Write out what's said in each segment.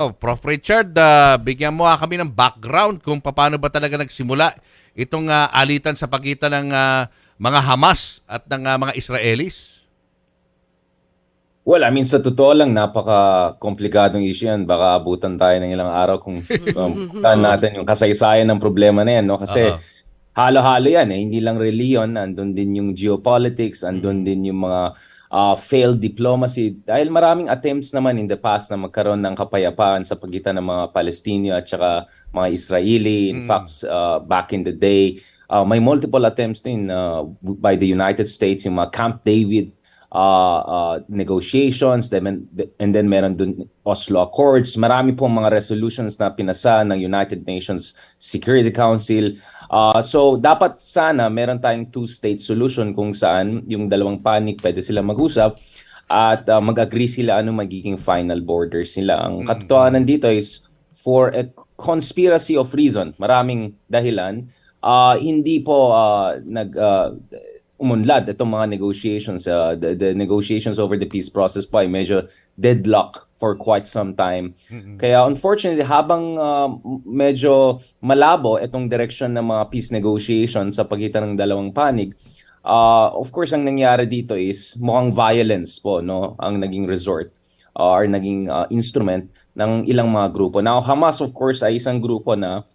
Oh, Prof. Richard, ah, bigyan mo kami ng background kung paano ba talaga nagsimula itong ah, alitan sa pagitan ng ah, mga Hamas at ng ah, mga Israelis. Well, I mean, sa totoo lang, napaka-komplikadong issue yan. Baka abutan tayo ng ilang araw kung um, natin yung kasaysayan ng problema na yan. No? Kasi Oo. halo-halo yan. Eh. Hindi lang reliyon, andun din yung geopolitics, andun din yung mga uh, failed diplomacy. Dahil maraming attempts naman in the past na magkaroon ng kapayapaan sa pagitan ng mga Palestino at saka mga Israeli. In fact, uh, back in the day, uh, may multiple attempts din uh, by the United States, yung mga Camp David uh, uh, negotiations, then, and then meron dun Oslo Accords. Marami pong mga resolutions na pinasa ng United Nations Security Council. Uh, so dapat sana meron tayong two-state solution kung saan yung dalawang panig pwede sila mag-usap at uh, mag-agree sila ano magiging final borders nila. Ang katotohanan dito is for a conspiracy of reason, maraming dahilan, uh, hindi po uh, nag uh, umunlad itong mga negotiations. Uh, the, the negotiations over the peace process pa ay medyo deadlock for quite some time. Kaya unfortunately, habang uh, medyo malabo itong direction ng mga peace negotiations sa pagitan ng dalawang panig, uh, of course, ang nangyari dito is mukhang violence po no ang naging resort uh, or naging uh, instrument ng ilang mga grupo. Now, Hamas of course ay isang grupo na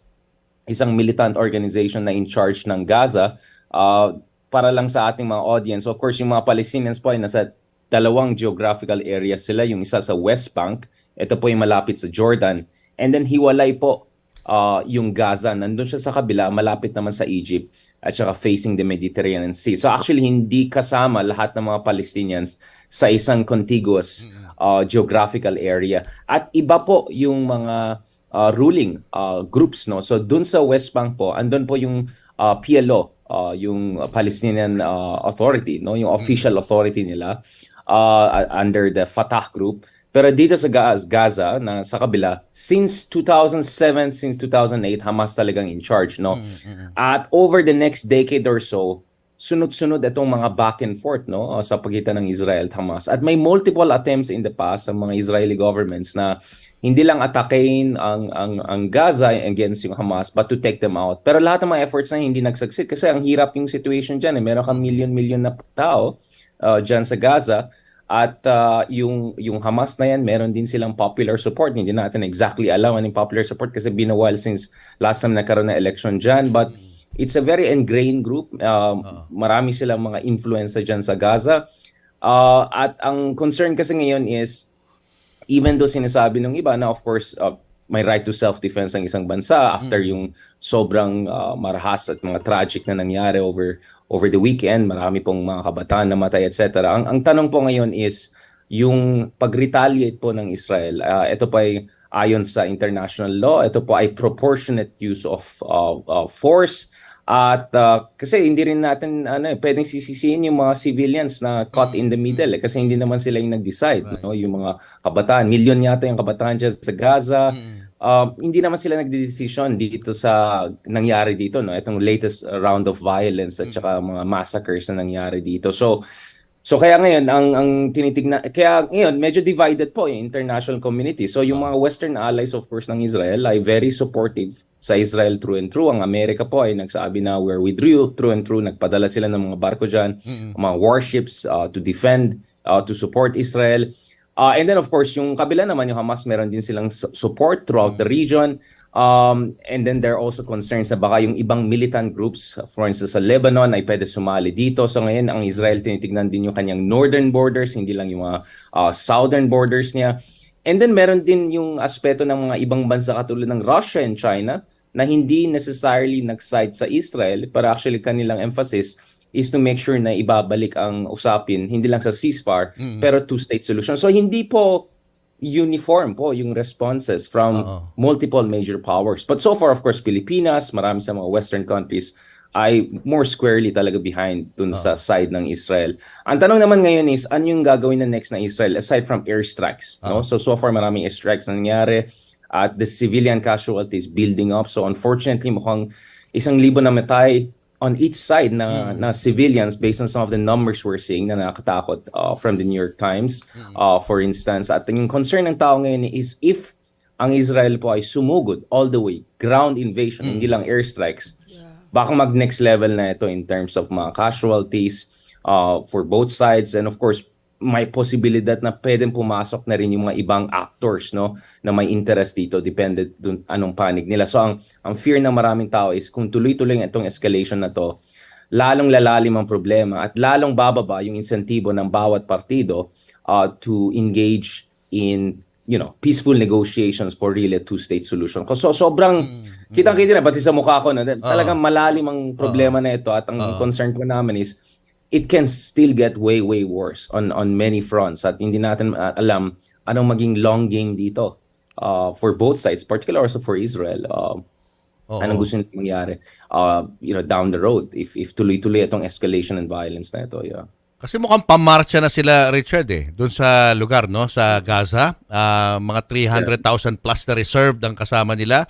isang militant organization na in charge ng Gaza. Uh, para lang sa ating mga audience, of course, yung mga Palestinians po ay nasa dalawang geographical areas sila. Yung isa sa West Bank, ito po yung malapit sa Jordan. And then hiwalay po uh, yung Gaza. Nandun siya sa kabila, malapit naman sa Egypt at saka facing the Mediterranean Sea. So actually, hindi kasama lahat ng mga Palestinians sa isang contiguous uh, geographical area. At iba po yung mga uh, ruling uh, groups. no So dun sa West Bank po, andun po yung uh, PLO, uh, yung Palestinian uh, Authority, no yung official authority nila uh, under the Fatah group. Pero dito sa Gaza, na sa kabila, since 2007, since 2008, Hamas talagang in charge, no? At over the next decade or so, sunod-sunod itong mga back and forth no uh, sa pagitan ng Israel at Hamas. At may multiple attempts in the past sa mga Israeli governments na hindi lang atakein ang ang ang Gaza against yung Hamas but to take them out. Pero lahat ng mga efforts na hindi nagsucceed kasi ang hirap yung situation diyan eh. Meron kang million-million na tao uh, diyan sa Gaza at uh, yung yung Hamas na yan meron din silang popular support. Hindi natin exactly alam ano yung popular support kasi binawal since last time nagkaroon na election diyan but it's a very ingrained group. Um, Marami silang mga influencer dyan sa Gaza. Uh, at ang concern kasi ngayon is, even though sinasabi ng iba na of course, uh, may right to self-defense ang isang bansa after yung sobrang uh, marahas at mga tragic na nangyari over over the weekend, marami pong mga kabataan namatay, etc. Ang, ang tanong po ngayon is, yung pag-retaliate po ng Israel, uh, ito pa ay ayon sa international law, ito po ay proportionate use of uh, uh, force. At uh, kasi hindi rin natin ano eh, pwedeng sisisihin yung mga civilians na caught in the middle eh, kasi hindi naman sila yung nag-decide no yung mga kabataan. Milyon yata yung kabataan dyan sa Gaza. Uh, hindi naman sila nagde-decision dito sa nangyari dito no itong latest round of violence at saka mga massacres na nangyari dito. So So kaya ngayon ang ang tinitignan kaya ngayon medyo divided po yung international community. So yung mga western allies of course ng Israel ay very supportive sa Israel through and through. Ang Amerika po ay nagsabi na we're with you through and through. Nagpadala sila ng mga barko diyan, mga warships uh, to defend uh, to support Israel. Uh, and then of course yung kabila naman yung Hamas meron din silang su- support throughout the region. Um, and then there are also concerns na baka yung ibang militant groups, for instance sa Lebanon ay pwede sumali dito. So ngayon ang Israel tinitignan din yung kanyang northern borders, hindi lang yung mga uh, southern borders niya. And then meron din yung aspeto ng mga ibang bansa katulad ng Russia and China na hindi necessarily nag-side sa Israel, pero actually kanilang emphasis is to make sure na ibabalik ang usapin, hindi lang sa ceasefire, pero two-state solution. So hindi po uniform po yung responses from Oo. multiple major powers. But so far, of course, Pilipinas, marami sa mga Western countries ay more squarely talaga behind dun sa side ng Israel. Ang tanong naman ngayon is, ano yung gagawin na next ng Israel aside from airstrikes? No? So, so far maraming airstrikes na nangyari at the civilian casualties building up. So unfortunately, mukhang isang libo na matay on each side na, na civilians based on some of the numbers we're seeing na nakakatakot uh, from the New York Times, uh, for instance. At yung concern ng tao ngayon is if ang Israel po ay sumugod all the way, ground invasion, hindi lang airstrikes. Baka mag next level na ito in terms of mga casualties uh, for both sides and of course may posibilidad na pwedeng pumasok na rin yung mga ibang actors no na may interest dito depende dun anong panig nila. So ang ang fear ng maraming tao is kung tuloy-tuloy itong escalation na to, lalong lalalim ang problema at lalong bababa yung insentibo ng bawat partido uh, to engage in you know peaceful negotiations for really a two-state solution. So sobrang kitang-kita na pati sa mukha ko na talagang malalim ang problema na ito at ang concern ko namin is it can still get way way worse on on many fronts at hindi natin uh, alam anong maging long game dito uh, for both sides particularly also for Israel uh, Oo. anong gusto nila mangyari uh, you know down the road if if tuloy-tuloy itong escalation and violence na ito yeah Kasi mukhang pamarcha na sila, Richard, eh. Doon sa lugar, no? Sa Gaza. Ah, mga 300,000 plus na reserved ang kasama nila.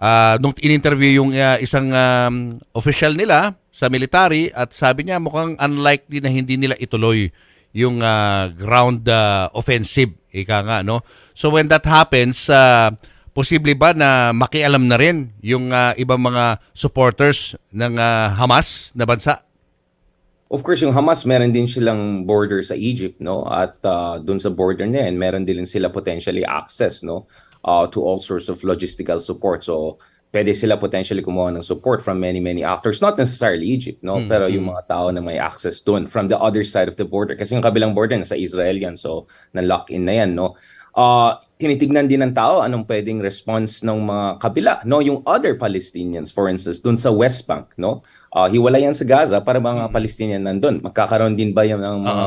Ah, nung in-interview yung ah, isang um, official nila sa military at sabi niya mukhang unlikely na hindi nila ituloy yung ah, ground ah, offensive. Ika nga, no? So when that happens, ah, posible ba na makialam na rin yung ah, ibang mga supporters ng ah, Hamas na bansa? Of course, yung Hamas, meron din silang border sa Egypt, no? At uh, dun sa border na yan, meron din sila potentially access, no? Uh, to all sorts of logistical support. So, pwede sila potentially kumuha ng support from many, many actors. Not necessarily Egypt, no? Pero yung mga tao na may access dun from the other side of the border. Kasi yung kabilang border, nasa Israel yan. So, na-lock in na yan, no? Uh, tinitignan din ng tao anong pwedeng response ng mga kabila, no? Yung other Palestinians, for instance, dun sa West Bank, no? Uh, hiwalay yan sa Gaza para mga Palestinian nandun. Magkakaroon din ba yung ng mga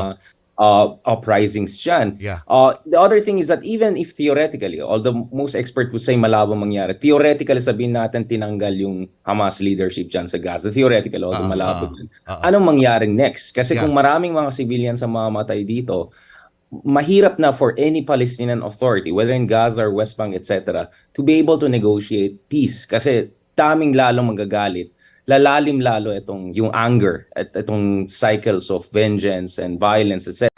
uh, uprisings dyan? Yeah. Uh, the other thing is that even if theoretically, although most expert would say malabo mangyari, theoretically sabihin natin tinanggal yung Hamas leadership dyan sa Gaza. Theoretically, although Ah, malabo ah, din. ah, ah. Anong mangyaring next? Kasi Yeah. kung maraming mga civilians ang mamamatay dito, mahirap na for any Palestinian authority, whether in Gaza or West Bank, etc., to be able to negotiate peace. Kasi daming lalong magagalit lalalim lalo itong yung anger at itong cycles of vengeance and violence etc.